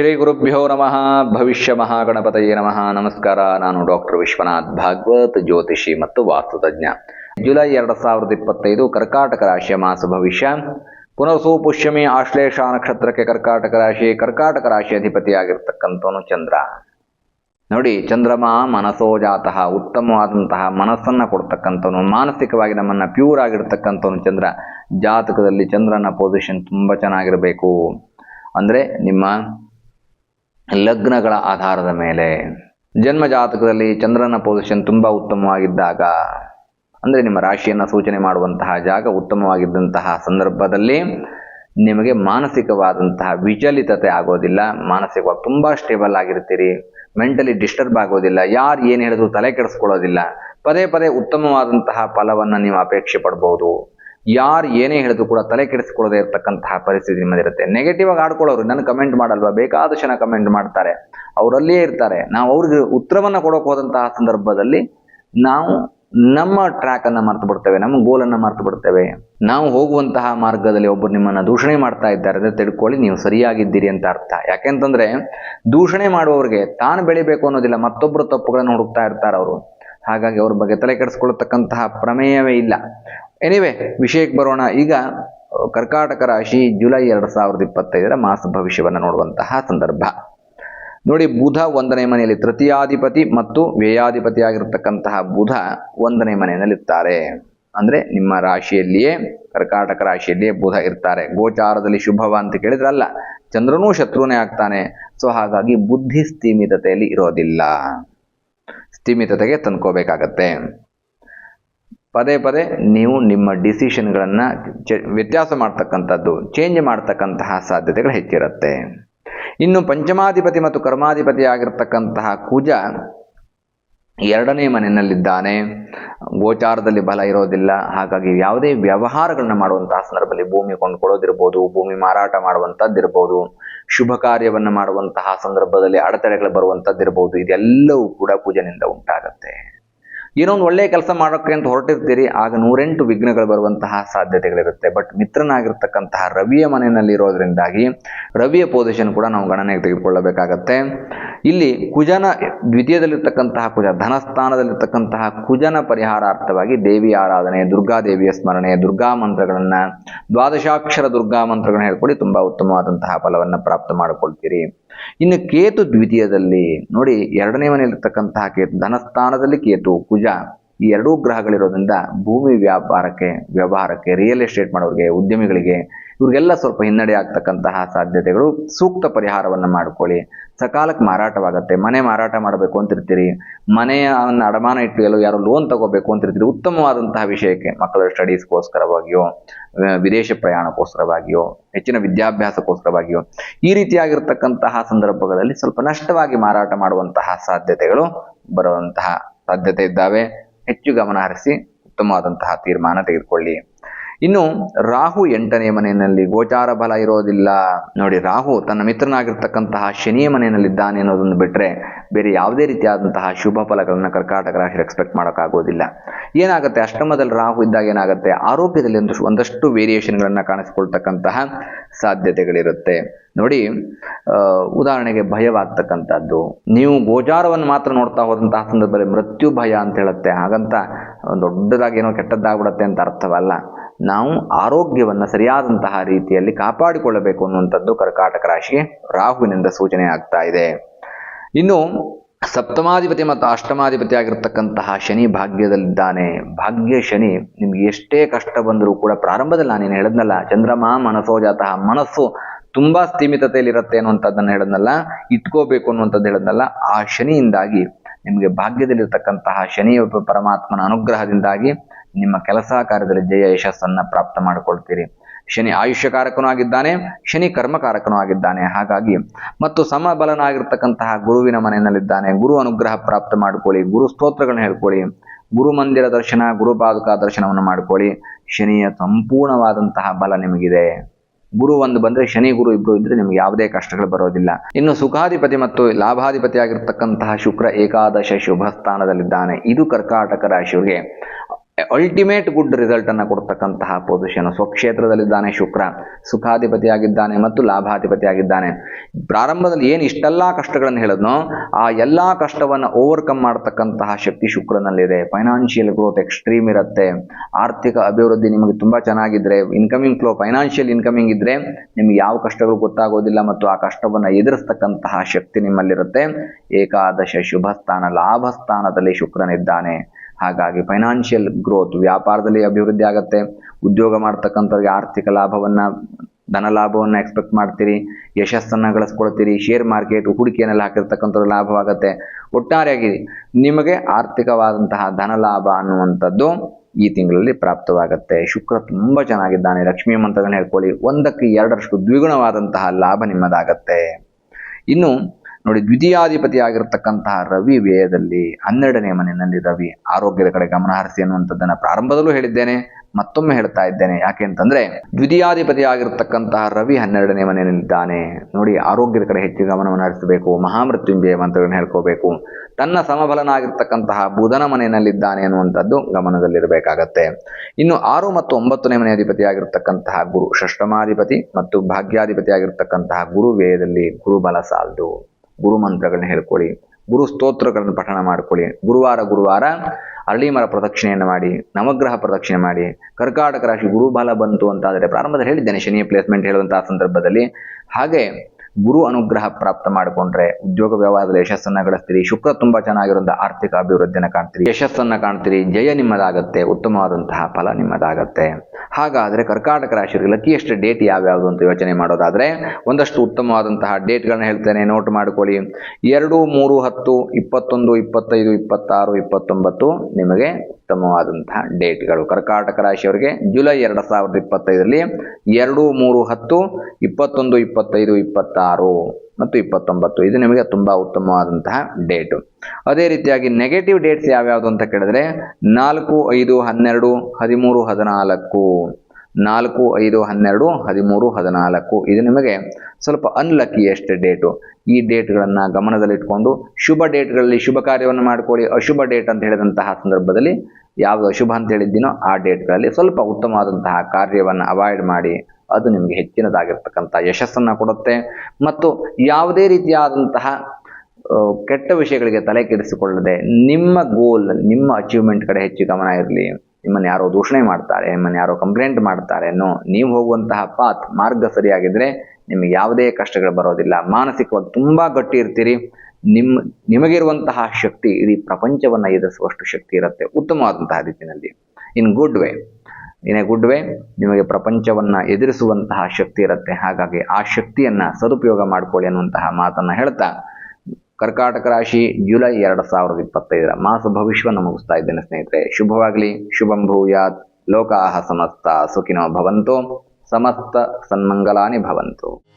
ಶ್ರೀ ಗುರುಭ್ಯೋ ನಮಃ. ಭವಿಷ್ಯ ಮಹಾಗಣಪತಯೇ ನಮಃ. ನಮಸ್ಕಾರ. ನಾನು ಡಾಕ್ಟರ್ ವಿಶ್ವನಾಥ್ ಭಾಗವತ್ ಜ್ಯೋತಿಷಿ ಮತ್ತು ವಾಸ್ತುತಜ್ಞ. ಜುಲೈ ಎರಡು ಸಾವಿರದ ಇಪ್ಪತ್ತೈದು ಕರ್ಕಾಟಕ ರಾಶಿಯ ಮಾಸ ಭವಿಷ್ಯ. ಪುನರ್ಸು ಪುಷ್ಯಮಿ ಆಶ್ಲೇಷ ನಕ್ಷತ್ರಕ್ಕೆ ಕರ್ಕಾಟಕ ರಾಶಿ. ಕರ್ಕಾಟಕ ರಾಶಿ ಅಧಿಪತಿಯಾಗಿರ್ತಕ್ಕಂಥವನು ಚಂದ್ರ. ನೋಡಿ, ಚಂದ್ರಮ ಮನಸ್ಸೋ ಜಾತಃ, ಉತ್ತಮವಾದಂತಹ ಮನಸ್ಸನ್ನು ಕೊಡ್ತಕ್ಕಂಥವನು, ಮಾನಸಿಕವಾಗಿ ನಮ್ಮನ್ನು ಪ್ಯೂರ್ ಆಗಿರ್ತಕ್ಕಂಥವನು ಚಂದ್ರ. ಜಾತಕದಲ್ಲಿ ಚಂದ್ರನ ಪೊಸಿಷನ್ ತುಂಬ ಚೆನ್ನಾಗಿರಬೇಕು. ಅಂದರೆ ನಿಮ್ಮ ಲಗ್ನಗಳ ಆಧಾರದ ಮೇಲೆ ಜನ್ಮ ಜಾತಕದಲ್ಲಿ ಚಂದ್ರನ ಪೊಸಿಷನ್ ತುಂಬ ಉತ್ತಮವಾಗಿದ್ದಾಗ, ಅಂದರೆ ನಿಮ್ಮ ರಾಶಿಯನ್ನು ಸೂಚನೆ ಮಾಡುವಂತಹ ಜಾಗ ಉತ್ತಮವಾಗಿದ್ದಂತಹ ಸಂದರ್ಭದಲ್ಲಿ ನಿಮಗೆ ಮಾನಸಿಕವಾದಂತಹ ವಿಚಲಿತತೆ ಆಗೋದಿಲ್ಲ ಮಾನಸಿಕವಾಗಿ ತುಂಬ ಸ್ಟೇಬಲ್ ಆಗಿರ್ತೀರಿ ಮೆಂಟಲಿ ಡಿಸ್ಟರ್ಬ್ ಆಗೋದಿಲ್ಲ, ಯಾರು ಏನು ಹೇಳಿದ್ರು ತಲೆ ಕೆಡಿಸ್ಕೊಳ್ಳೋದಿಲ್ಲ, ಪದೇ ಪದೇ ಉತ್ತಮವಾದಂತಹ ಫಲವನ್ನು ನೀವು ಅಪೇಕ್ಷೆ ಪಡ್ಬೋದು. ಯಾರು ಏನೇ ಹೇಳಿದ್ರು ಕೂಡ ತಲೆ ಕೆಡಿಸ್ಕೊಳ್ಳದೆ ಇರತಕ್ಕಂತಹ ಪರಿಸ್ಥಿತಿ ನಿಮ್ಮದಿರುತ್ತೆ ನೆಗೆಟಿವ್ ಆಗಿ ಆಡ್ಕೊಳ್ಳೋರು ನನ್ನ ಕಮೆಂಟ್ ಮಾಡಲ್ವಾ? ಬೇಕಾದಷ್ಟು ಜನ ಕಮೆಂಟ್ ಮಾಡ್ತಾರೆ. ಅವರಲ್ಲಿಯೇ ಇರ್ತಾರೆ. ನಾವು ಅವ್ರಿಗೆ ಉತ್ತರವನ್ನು ಕೊಡೋಕೆ ಹೋದಂತಹ ಸಂದರ್ಭದಲ್ಲಿ ನಾವು ನಮ್ಮ ಟ್ರ್ಯಾಕ್ ಅನ್ನ ಮರ್ತು ಬಿಡ್ತೇವೆ, ನಮ್ಮ ಗೋಲನ್ನು ಮರ್ತು ಬಿಡ್ತೇವೆ. ನಾವು ಹೋಗುವಂತಹ ಮಾರ್ಗದಲ್ಲಿ ಒಬ್ಬರು ನಿಮ್ಮನ್ನ ದೂಷಣೆ ಮಾಡ್ತಾ ಇದ್ದಾರೆ ಅಂದ್ರೆ ತಿಳ್ಕೊಳ್ಳಿ, ನೀವು ಸರಿಯಾಗಿದ್ದೀರಿ ಅಂತ ಅರ್ಥ. ಯಾಕೆಂತಂದ್ರೆ ದೂಷಣೆ ಮಾಡುವವರಿಗೆ ತಾನು ಬೆಳಿಬೇಕು ಅನ್ನೋದಿಲ್ಲ ಮತ್ತೊಬ್ಬರು ತಪ್ಪುಗಳನ್ನು ಹುಡುಕ್ತಾ ಇರ್ತಾರೆ ಅವರು. ಹಾಗಾಗಿ ಅವ್ರ ಬಗ್ಗೆ ತಲೆ ಕೆಡಿಸ್ಕೊಳ್ತಕ್ಕಂತಹ ಪ್ರಮೇಯವೇ ಇಲ್ಲ. ಎನಿವೆ ವಿಷಯಕ್ಕೆ ಬರೋಣ. ಈಗ, ಕರ್ಕಾಟಕ ರಾಶಿ ಜುಲೈ ಎರಡು ಸಾವಿರದ ಇಪ್ಪತ್ತೈದರ ಮಾಸ ಭವಿಷ್ಯವನ್ನು ನೋಡುವಂತಹ ಸಂದರ್ಭ. ನೋಡಿ, ಬುಧ ಒಂದನೇ ಮನೆಯಲ್ಲಿ ತೃತೀಯಾಧಿಪತಿ ಮತ್ತು ವ್ಯಯಾಧಿಪತಿ ಆಗಿರತಕ್ಕಂತಹ ಬುಧ ಒಂದನೇ ಮನೆಯಲ್ಲಿರ್ತಾರೆ. ಅಂದ್ರೆ, ನಿಮ್ಮ ರಾಶಿಯಲ್ಲಿಯೇ, ಕರ್ಕಾಟಕ ರಾಶಿಯಲ್ಲಿಯೇ ಬುಧ ಇರ್ತಾರೆ. ಗೋಚಾರದಲ್ಲಿ ಶುಭವ ಅಂತ ಕೇಳಿದ್ರಲ್ಲ, ಚಂದ್ರನೂ ಶತ್ರುನೇ ಆಗ್ತಾನೆ. ಸೊ ಹಾಗಾಗಿ ಬುದ್ಧಿ ಸ್ಥೀಮಿತತೆಯಲ್ಲಿ ಇರೋದಿಲ್ಲ. ಸ್ಥೀಮಿತತೆಗೆ ತಂದ್ಕೋಬೇಕಾಗತ್ತೆ. ಪದೇ ಪದೇ ನೀವು ನಿಮ್ಮ ಡಿಸಿಷನ್ಗಳನ್ನು ವ್ಯತ್ಯಾಸ ಮಾಡ್ತಕ್ಕಂಥದ್ದು ಚೇಂಜ್ ಮಾಡ್ತಕ್ಕಂತಹ ಸಾಧ್ಯತೆಗಳು ಹೆಚ್ಚಿರುತ್ತೆ. ಇನ್ನು ಪಂಚಮಾಧಿಪತಿ ಮತ್ತು ಕರ್ಮಾಧಿಪತಿ ಆಗಿರ್ತಕ್ಕಂತಹ ಕುಜ ಎರಡನೇ ಮನೆಯಲ್ಲಿದ್ದಾನೆ. ಗೋಚಾರದಲ್ಲಿ ಬಲ ಇರೋದಿಲ್ಲ. ಹಾಗಾಗಿ ಯಾವುದೇ ವ್ಯವಹಾರಗಳನ್ನ ಮಾಡುವಂತಹ ಸಂದರ್ಭದಲ್ಲಿ ಭೂಮಿ ಕೊಂಡುಕೊಳ್ಳೋದಿರ್ಬೋದು, ಭೂಮಿ ಮಾರಾಟ ಮಾಡುವಂಥದ್ದಿರ್ಬೋದು, ಶುಭ ಕಾರ್ಯವನ್ನು ಮಾಡುವಂತಹ ಸಂದರ್ಭದಲ್ಲಿ ಅಡೆತಡೆಗಳು ಬರುವಂಥದ್ದಿರ್ಬೋದು, ಇದೆಲ್ಲವೂ ಕೂಡ ಕುಜನಿಂದ ಉಂಟಾಗತ್ತೆ. ಏನೋ ಒಂದು ಒಳ್ಳೆಯ ಕೆಲಸ ಮಾಡೋಕ್ಕೆ ಅಂತ ಹೊರಟಿರ್ತೀರಿ, ಆಗ ನೂರೆಂಟು ವಿಘ್ನಗಳು ಬರುವಂತಹ ಸಾಧ್ಯತೆಗಳಿರುತ್ತೆ. ಬಟ್ ಮಿತ್ರನಾಗಿರ್ತಕ್ಕಂತಹ ರವಿಯ ಮನೆಯಲ್ಲಿ ಇರೋದ್ರಿಂದಾಗಿ ರವಿಯ ಪೊಸಿಷನ್ ಕೂಡ ನಾವು ಗಣನೆಗೆ ತೆಗೆದುಕೊಳ್ಳಬೇಕಾಗತ್ತೆ. ಇಲ್ಲಿ ಕುಜನ ದ್ವಿತೀಯದಲ್ಲಿರ್ತಕ್ಕಂತಹ ಕುಜ, ಧನಸ್ಥಾನದಲ್ಲಿರ್ತಕ್ಕಂತಹ ಕುಜನ ಪರಿಹಾರಾರ್ಥವಾಗಿ ದೇವಿ ಆರಾಧನೆ ದುರ್ಗಾದೇವಿಯ ಸ್ಮರಣೆ, ದುರ್ಗಾ ಮಂತ್ರಗಳನ್ನು, ದ್ವಾದಶಾಕ್ಷರ ದುರ್ಗಾ ಮಂತ್ರಗಳನ್ನ ಹೇಳ್ಕೊಡಿ ತುಂಬ ಉತ್ತಮವಾದಂತಹ ಫಲವನ್ನು ಪ್ರಾಪ್ತ ಮಾಡಿಕೊಳ್ತೀರಿ. ಇನ್ನು ಕೇತು ದ್ವಿತೀಯದಲ್ಲಿ, ನೋಡಿ ಎರಡನೇ ಮನೆಯಲ್ಲಿರ್ತಕ್ಕಂತಹ ಕೇತು, ಧನಸ್ಥಾನದಲ್ಲಿ ಕೇತು ಈ ಎರಡೂ ಗ್ರಹಗಳಿರೋದ್ರಿಂದ ಭೂಮಿ ವ್ಯಾಪಾರಕ್ಕೆ, ವ್ಯವಹಾರಕ್ಕೆ ರಿಯಲ್ ಎಸ್ಟೇಟ್ ಮಾಡೋರಿಗೆ, ಉದ್ಯಮಿಗಳಿಗೆ ಇವ್ರಿಗೆಲ್ಲ ಸ್ವಲ್ಪ ಹಿನ್ನಡೆ ಆಗ್ತಕ್ಕಂತಹ ಸಾಧ್ಯತೆಗಳು. ಸೂಕ್ತ ಪರಿಹಾರವನ್ನು ಮಾಡ್ಕೊಳ್ಳಿ. ಸಕಾಲಕ್ಕೆ ಮಾರಾಟವಾಗುತ್ತೆ. ಮನೆ ಮಾರಾಟ ಮಾಡಬೇಕು ಅಂತಿರ್ತೀರಿ. ಮನೆಯನ್ನು ಅಡಮಾನ ಇಟ್ಟು ಎಲ್ಲೋ ಯಾರೋ ಲೋನ್ ತಗೋಬೇಕು ಅಂತಿರ್ತೀರಿ. ಉತ್ತಮವಾದಂತಹ ವಿಷಯಕ್ಕೆ ಮಕ್ಕಳ ಸ್ಟಡೀಸ್ಗೋಸ್ಕರವಾಗಿಯೋ ವಿದೇಶ ಪ್ರಯಾಣಕ್ಕೋಸ್ಕರವಾಗಿಯೋ, ಹೆಚ್ಚಿನ ವಿದ್ಯಾಭ್ಯಾಸಕ್ಕೋಸ್ಕರವಾಗಿಯೋ ಈ ರೀತಿಯಾಗಿರ್ತಕ್ಕಂತಹ ಸಂದರ್ಭಗಳಲ್ಲಿ ಸ್ವಲ್ಪ ನಷ್ಟವಾಗಿ ಮಾರಾಟ ಮಾಡುವಂತಹ ಸಾಧ್ಯತೆಗಳು ಬರುವಂತಹ ಸಾಧ್ಯತೆ ಇದ್ದಾವೆ. ಹೆಚ್ಚು ಗಮನ ಹರಿಸಿ ಉತ್ತಮವಾದಂತಹ ತೀರ್ಮಾನ ತೆಗೆದುಕೊಳ್ಳಿ. ಇನ್ನು ರಾಹು ಎಂಟನೇ ಮನೆಯಲ್ಲಿ ಗೋಚಾರ ಬಲ ಇರೋದಿಲ್ಲ. ನೋಡಿ, ರಾಹು ತನ್ನ ಮಿತ್ರನಾಗಿರ್ತಕ್ಕಂತಹ ಶನಿಯ ಮನೆಯಲ್ಲಿದ್ದಾನೆ ಅನ್ನೋದನ್ನು ಬಿಟ್ಟರೆ ಬೇರೆ ಯಾವುದೇ ರೀತಿಯಾದಂತಹ ಶುಭ ಫಲಗಳನ್ನು ಕರ್ಕಾಟಕ ರಾಶಿ ಎಕ್ಸ್ಪೆಕ್ಟ್ ಮಾಡೋಕ್ಕಾಗೋದಿಲ್ಲ. ಏನಾಗುತ್ತೆ? ಅಷ್ಟಮದಲ್ಲಿ ರಾಹು ಇದ್ದಾಗ ಏನಾಗುತ್ತೆ? ಆರೋಗ್ಯದಲ್ಲಿ ಒಂದಷ್ಟು ಒಂದಷ್ಟು ವೇರಿಯೇಷನ್ಗಳನ್ನು ಕಾಣಿಸಿಕೊಳ್ತಕ್ಕಂತಹ ಸಾಧ್ಯತೆಗಳಿರುತ್ತೆ. ನೋಡಿ ಉದಾಹರಣೆಗೆ ಭಯವಾಗ್ತಕ್ಕಂಥದ್ದು. ನೀವು ಗೋಚಾರವನ್ನು ಮಾತ್ರ ನೋಡ್ತಾ ಹೋದಂತಹ ಸಂದರ್ಭದಲ್ಲಿ ಮೃತ್ಯು ಭಯ ಅಂತ ಹೇಳುತ್ತೆ. ಹಾಗಂತ, ದೊಡ್ಡದಾಗಿ ಏನೋ ಕೆಟ್ಟದ್ದಾಗ್ಬಿಡುತ್ತೆ ಅಂತ ಅರ್ಥವಲ್ಲ. ನಾವು ಆರೋಗ್ಯವನ್ನು ಸರಿಯಾದಂತಹ ರೀತಿಯಲ್ಲಿ ಕಾಪಾಡಿಕೊಳ್ಳಬೇಕು ಅನ್ನುವಂಥದ್ದು ಕರ್ಕಾಟಕ ರಾಶಿಗೆ ರಾಹುವಿನಿಂದ ಸೂಚನೆ ಆಗ್ತಾ ಇದೆ. ಇನ್ನು ಸಪ್ತಮಾಧಿಪತಿ ಮತ್ತು ಅಷ್ಟಮಾಧಿಪತಿ ಆಗಿರ್ತಕ್ಕಂತಹ ಶನಿ ಭಾಗ್ಯದಲ್ಲಿದ್ದಾನೆ. ಭಾಗ್ಯ ಶನಿ ನಿಮ್ಗೆ ಎಷ್ಟೇ ಕಷ್ಟ ಬಂದರೂ ಕೂಡ ಪ್ರಾರಂಭದಲ್ಲಿ ನಾನೇನು ಹೇಳಿದ್ನಲ್ಲ, ಚಂದ್ರಮ ಮನಸ್ಸೋ ಜಾತಃ ಮನಸ್ಸು ತುಂಬಾ ಸ್ಥೀಮಿತತೆಯಲ್ಲಿರುತ್ತೆ ಅನ್ನುವಂಥದ್ದನ್ನು ಹೇಳದ್ನಲ್ಲ, ಇಟ್ಕೋಬೇಕು ಅನ್ನುವಂಥದ್ದು ಹೇಳದ್ನಲ್ಲ, ಆ ಶನಿಯಿಂದಾಗಿ ನಿಮಗೆ ಭಾಗ್ಯದಲ್ಲಿರ್ತಕ್ಕಂತಹ ಶನಿ ಪರಮಾತ್ಮನ ಅನುಗ್ರಹದಿಂದಾಗಿ ನಿಮ್ಮ ಕೆಲಸ ಕಾರ್ಯದಲ್ಲಿ ಜಯ, ಯಶಸ್ಸನ್ನ ಪ್ರಾಪ್ತ ಮಾಡಿಕೊಳ್ತೀರಿ. ಶನಿ ಆಯುಷ್ಯಕಾರಕನೂ ಆಗಿದ್ದಾನೆ, ಶನಿ ಕರ್ಮಕಾರಕನೂ ಆಗಿದ್ದಾನೆ. ಹಾಗಾಗಿ ಮತ್ತು ಸಮಬಲನಾಗಿರ್ತಕ್ಕಂತಹ ಗುರುವಿನ ಮನೆಯಲ್ಲಿದ್ದಾನೆ. ಗುರು ಅನುಗ್ರಹ ಪ್ರಾಪ್ತ ಮಾಡಿಕೊಳ್ಳಿ, ಗುರು ಸ್ತೋತ್ರಗಳನ್ನ ಹೇಳ್ಕೊಳ್ಳಿ, ಗುರು ಮಂದಿರ ದರ್ಶನ, ಗುರು ಪಾದುಕ ದರ್ಶನವನ್ನು ಮಾಡಿಕೊಳ್ಳಿ. ಶನಿಯ ಸಂಪೂರ್ಣವಾದಂತಹ ಬಲ ನಿಮಗಿದೆ. ಗುರು ಒಂದು ಬಂದರೆ ಶನಿ ಗುರು ಇಬ್ಬರು ಇದ್ರೆ ನಿಮ್ಗೆ ಯಾವುದೇ ಕಷ್ಟಗಳು ಬರೋದಿಲ್ಲ. ಇನ್ನು ಸುಖಾಧಿಪತಿ ಮತ್ತು ಲಾಭಾಧಿಪತಿ ಆಗಿರ್ತಕ್ಕಂತಹ ಶುಕ್ರ ಏಕಾದಶ ಶುಭ ಸ್ಥಾನದಲ್ಲಿದ್ದಾನೆ ಇದು ಕರ್ಕಾಟಕ ರಾಶಿಯವರಿಗೆ ಅಲ್ಟಿಮೇಟ್ ಗುಡ್ ರಿಸಲ್ಟ್ ಅನ್ನು ಕೊಡ್ತಕ್ಕಂತಹ ಪೊಸಿಷನ್ ಸ್ವಕ್ಷೇತ್ರದಲ್ಲಿದ್ದಾನೆ ಶುಕ್ರ, ಸುಖಾಧಿಪತಿಯಾಗಿದ್ದಾನೆ ಮತ್ತು ಲಾಭಾಧಿಪತಿಯಾಗಿದ್ದಾನೆ. ಪ್ರಾರಂಭದಲ್ಲಿ ಏನು ಇಷ್ಟೆಲ್ಲ ಕಷ್ಟಗಳನ್ನು ಹೇಳಿದ್ನೋ, ಆ ಎಲ್ಲ ಕಷ್ಟವನ್ನು ಓವರ್ಕಮ್ ಮಾಡ್ತಕ್ಕಂತಹ ಶಕ್ತಿ ಶುಕ್ರನಲ್ಲಿದೆ. ಫೈನಾನ್ಷಿಯಲ್ ಗ್ರೋತ್ ಎಕ್ಸ್ಟ್ರೀಮ್ ಇರುತ್ತೆ. ಆರ್ಥಿಕ ಅಭಿವೃದ್ಧಿ ನಿಮಗೆ ತುಂಬ ಚೆನ್ನಾಗಿದ್ರೆ ಇನ್ಕಮಿಂಗ್ ಫ್ಲೋ ಫೈನಾನ್ಷಿಯಲ್ ಇನ್ಕಮಿಂಗ್ ಇದ್ರೆ ನಿಮಗೆ ಯಾವ ಕಷ್ಟಗಳು ಗೊತ್ತಾಗೋದಿಲ್ಲ ಮತ್ತು ಆ ಕಷ್ಟವನ್ನು ಎದುರಿಸ್ತಕ್ಕಂತಹ ಶಕ್ತಿ ನಿಮ್ಮಲ್ಲಿರುತ್ತೆ. ಏಕಾದಶ ಶುಭ ಸ್ಥಾನ ಲಾಭ ಸ್ಥಾನದಲ್ಲಿ ಶುಕ್ರನಿದ್ದಾನೆ. ಹಾಗಾಗಿ ಫೈನಾನ್ಷಿಯಲ್ ಗ್ರೋತ್ ವ್ಯಾಪಾರದಲ್ಲಿ ಅಭಿವೃದ್ಧಿ ಆಗುತ್ತೆ. ಉದ್ಯೋಗ ಮಾಡ್ತಕ್ಕಂಥವ್ರಿಗೆ ಆರ್ಥಿಕ ಲಾಭವನ್ನು, ಧನ ಲಾಭವನ್ನು ಎಕ್ಸ್ಪೆಕ್ಟ್ ಮಾಡ್ತೀರಿ. ಯಶಸ್ಸನ್ನು ಗಳಿಸ್ಕೊಳ್ತೀರಿ. Share market ಹೂಡಿಕೆಯನ್ನೆಲ್ಲ ಹಾಕಿರ್ತಕ್ಕಂಥ ಲಾಭವಾಗುತ್ತೆ. ಒಟ್ಟಾರೆಯಾಗಿ ನಿಮಗೆ ಆರ್ಥಿಕವಾದಂತಹ ಧನ ಲಾಭ ಅನ್ನುವಂಥದ್ದು ಈ ತಿಂಗಳಲ್ಲಿ ಪ್ರಾಪ್ತವಾಗುತ್ತೆ. ಶುಕ್ರ ತುಂಬ ಚೆನ್ನಾಗಿದ್ದಾನೆ. ಲಕ್ಷ್ಮೀ ಮಂತ್ರಗಳನ್ನ ಹೇಳ್ಕೊಳ್ಳಿ, ಒಂದಕ್ಕೆ ಎರಡರಷ್ಟು ದ್ವಿಗುಣವಾದಂತಹ ಲಾಭ ನಿಮ್ಮದಾಗತ್ತೆ. ಇನ್ನು ನೋಡಿ ದ್ವಿತೀಯಾಧಿಪತಿ ಆಗಿರತಕ್ಕಂತಹ ರವಿ ವ್ಯಯದಲ್ಲಿ ಹನ್ನೆರಡನೇ ಮನೆಯಲ್ಲಿ ರವಿ ಆರೋಗ್ಯದ ಕಡೆ ಗಮನ ಹರಿಸಿ ಅನ್ನುವಂಥದ್ದನ್ನು ಪ್ರಾರಂಭದಲ್ಲೂ ಹೇಳಿದ್ದೇನೆ, ಮತ್ತೊಮ್ಮೆ ಹೇಳ್ತಾ ಇದ್ದೇನೆ. ಯಾಕೆ ಅಂತಂದ್ರೆ ದ್ವಿತೀಯಾಧಿಪತಿ ಆಗಿರತಕ್ಕಂತಹ ರವಿ ಹನ್ನೆರಡನೇ ಮನೆಯಲ್ಲಿದ್ದಾನೆ ನೋಡಿ ಆರೋಗ್ಯದ ಕಡೆ ಹೆಚ್ಚು ಗಮನವನ್ನು ಹರಿಸಬೇಕು, ಮಹಾಮೃತ್ಯುಂಜಯ ಮಂತ್ರಗಳನ್ನು ಹೇಳ್ಕೋಬೇಕು. ತನ್ನ ಸಮಬಲನಾಗಿರ್ತಕ್ಕಂತಹ ಬುಧನ ಮನೆಯಲ್ಲಿದ್ದಾನೆ ಅನ್ನುವಂಥದ್ದು ಗಮನದಲ್ಲಿರಬೇಕಾಗತ್ತೆ. ಇನ್ನು ಆರು ಮತ್ತು ಒಂಬತ್ತನೇ ಮನೆ ಅಧಿಪತಿ ಆಗಿರ್ತಕ್ಕಂತಹ ಗುರು ಷಷ್ಟಮಾಧಿಪತಿ ಮತ್ತು ಭಾಗ್ಯಾಧಿಪತಿ ಆಗಿರ್ತಕ್ಕಂತಹ ಗುರು ವ್ಯಯದಲ್ಲಿ ಗುರುಬಲ ಸಾಲ್ದು. ಗುರು ಮಂತ್ರಗಳನ್ನ ಹೇಳ್ಕೊಳ್ಳಿ. ಗುರು ಸ್ತೋತ್ರಗಳನ್ನು ಪಠಣ ಮಾಡ್ಕೊಳ್ಳಿ. ಗುರುವಾರ ಗುರುವಾರ ಅರಳಿ ಮರ ಪ್ರದಕ್ಷಿಣೆಯನ್ನು ಮಾಡಿ, ನವಗ್ರಹ ಪ್ರದಕ್ಷಿಣೆ ಮಾಡಿ, ಕರ್ಕಾಟಕ ರಾಶಿ ಗುರುಬಾಲ ಬಂತು ಅಂತಾದರೆ ಪ್ರಾರಂಭದಲ್ಲಿ ಹೇಳಿದ್ದೇನೆ. ಶನಿಯ ಪ್ಲೇಸ್ಮೆಂಟ್ ಹೇಳುವಂತಹ ಸಂದರ್ಭದಲ್ಲಿ. ಹಾಗೆ ಗುರು ಅನುಗ್ರಹ ಪ್ರಾಪ್ತ ಮಾಡಿಕೊಂಡ್ರೆ ಉದ್ಯೋಗ ವ್ಯವಹಾರದಲ್ಲಿ ಯಶಸ್ಸನ್ನ ಗಳಿಸ್ತೀರಿ. ಶುಕ್ರ ತುಂಬಾ ಚೆನ್ನಾಗಿರುವಂತಹ ಆರ್ಥಿಕ ಅಭಿವೃದ್ಧಿಯನ್ನ ಕಾಣ್ತೀರಿ. ಯಶಸ್ಸನ್ನ ಕಾಣ್ತೀರಿ. ಜಯ ನಿಮ್ಮದಾಗತ್ತೆ. ಉತ್ತಮವಾದಂತಹ ಫಲ ನಿಮ್ಮದಾಗತ್ತೆ. ಹಾಗಾದ್ರೆ ಕರ್ಕಾಟಕ ರಾಶಿಯವರಿಗೆ ಲಕ್ಕಿಯಷ್ಟು ಡೇಟ್ ಯಾವ್ಯಾವುದು ಅಂತ ಯೋಚನೆ ಮಾಡೋದಾದ್ರೆ ಒಂದಷ್ಟು ಉತ್ತಮವಾದಂತಹ ಡೇಟ್ಗಳನ್ನ ಹೇಳ್ತೇನೆ. ನೋಟ್ ಮಾಡ್ಕೊಳ್ಳಿ. ಎರಡು, ಮೂರು, ಹತ್ತು, ಇಪ್ಪತ್ತೊಂದು, ಇಪ್ಪತ್ತೈದು, ಇಪ್ಪತ್ತಾರು, ಇಪ್ಪತ್ತೊಂಬತ್ತು ನಿಮಗೆ ಉತ್ತಮವಾದಂತಹ ಡೇಟ್ಗಳು ಕರ್ಕಾಟಕ ರಾಶಿಯವರಿಗೆ ಜುಲೈ ಎರಡು ಸಾವಿರದ ಇಪ್ಪತ್ತೈದರಲ್ಲಿ ಎರಡು, ಮೂರು, ಹತ್ತು, ಇಪ್ಪತ್ತೊಂದು, ಇಪ್ಪತ್ತೈದು ಇಪ್ಪತ್ತಾರು ಮತ್ತು ಇಪ್ಪತ್ತೊಂಬತ್ತು. ಇದು ನಿಮಗೆ ತುಂಬ ಉತ್ತಮವಾದಂತಹ ಡೇಟು ಅದೇ ರೀತಿಯಾಗಿ ನೆಗೆಟಿವ್ ಡೇಟ್ಸ್ ಯಾವ್ಯಾವುದು ಅಂತ ಕೇಳಿದ್ರೆ, ನಾಲ್ಕು, ಐದು, ಹನ್ನೆರಡು, ಹದಿಮೂರು, ಹದಿನಾಲ್ಕು. ನಾಲ್ಕು, ಐದು, ಹನ್ನೆರಡು, ಹದಿಮೂರು, ಹದಿನಾಲ್ಕು. ಇದು ನಿಮಗೆ ಸ್ವಲ್ಪ ಅನ್ಲಕ್ಕಿಯೆಸ್ಟ್ ಡೇಟು ಈ ಡೇಟ್ಗಳನ್ನು ಗಮನದಲ್ಲಿಟ್ಕೊಂಡು ಶುಭ ಡೇಟ್ಗಳಲ್ಲಿ ಶುಭ ಕಾರ್ಯವನ್ನು ಮಾಡಿಕೊಳ್ಳಿ. ಅಶುಭ ಡೇಟ್ ಅಂತ ಹೇಳಿದಂತಹ ಸಂದರ್ಭದಲ್ಲಿ ಯಾವುದು ಅಶುಭ ಅಂತ ಹೇಳಿದ್ದೀನೋ ಆ ಡೇಟ್ಗಳಲ್ಲಿ ಸ್ವಲ್ಪ ಉತ್ತಮವಾದಂತಹ ಕಾರ್ಯವನ್ನು ಅವಾಯ್ಡ್ ಮಾಡಿ. ಅದು ನಿಮಗೆ ಹೆಚ್ಚಿನದಾಗಿರ್ತಕ್ಕಂಥ ಯಶಸ್ಸನ್ನು ಕೊಡುತ್ತೆ. ಮತ್ತು ಯಾವುದೇ ರೀತಿಯಾದಂತಹ ಕೆಟ್ಟ ವಿಷಯಗಳಿಗೆ ತಲೆ ಕೆಡಿಸಿಕೊಳ್ಳದೆ ನಿಮ್ಮ ಗೋಲ್ ನಿಮ್ಮ ಅಚೀವ್ಮೆಂಟ್ ಕಡೆ ಹೆಚ್ಚು ಗಮನ ಇರಲಿ. ನಿಮ್ಮನ್ನು ಯಾರೋ ದೂಷಣೆ ಮಾಡ್ತಾರೆ, ನಿಮ್ಮನ್ನು ಯಾರೋ ಕಂಪ್ಲೇಂಟ್ ಮಾಡ್ತಾರೆ ಅನ್ನೋ ನೀವು ಹೋಗುವಂತಹ ಪಾತ್ ಮಾರ್ಗ ಸರಿಯಾಗಿದ್ರೆ ನಿಮಗೆ ಯಾವುದೇ ಕಷ್ಟಗಳು ಬರೋದಿಲ್ಲ. ಮಾನಸಿಕವಾಗಿ ತುಂಬ ಗಟ್ಟಿ ಇರ್ತೀರಿ. ನಿಮ್ಮ ನಿಮಗಿರುವಂತಹ ಶಕ್ತಿ ಇಡೀ ಪ್ರಪಂಚವನ್ನು ಎದುರಿಸುವಷ್ಟು ಶಕ್ತಿ ಇರುತ್ತೆ ಉತ್ತಮವಾದಂತಹ ರೀತಿಯಲ್ಲಿ in good way in a good way ನಿಮಗೆ ಪ್ರಪಂಚವನ್ನು ಎದುರಿಸುವಂತಹ ಶಕ್ತಿ ಇರುತ್ತೆ. ಹಾಗಾಗಿ ಆ ಶಕ್ತಿಯನ್ನ ಸದುಪಯೋಗ ಮಾಡ್ಕೊಳ್ಳಿ ಅನ್ನುವಂತಹ ಮಾತನ್ನ ಹೇಳ್ತಾ ಕರ್ಕಾಟಕ ರಾಶಿ ಜುಲೈ ಎರಡು ಸಾವಿರದ ಇಪ್ಪತ್ತೈದರ ಮಾಸ ಭವಿಷ್ಯವನ್ನು ಮುಗಿಸ್ತಾ ಇದ್ದೇನೆ ಸ್ನೇಹಿತರೆ. ಶುಭವಾಗಲಿ, ಶುಭಂ ಭೂಯಾತ್, ಲೋಕಾಹ ಸಮಸ್ತ ಸುಖಿನೋ ಭವಂತು, ಸಮಸ್ತ ಸನ್ಮಂಗಲಾನಿ ಭವಂತು.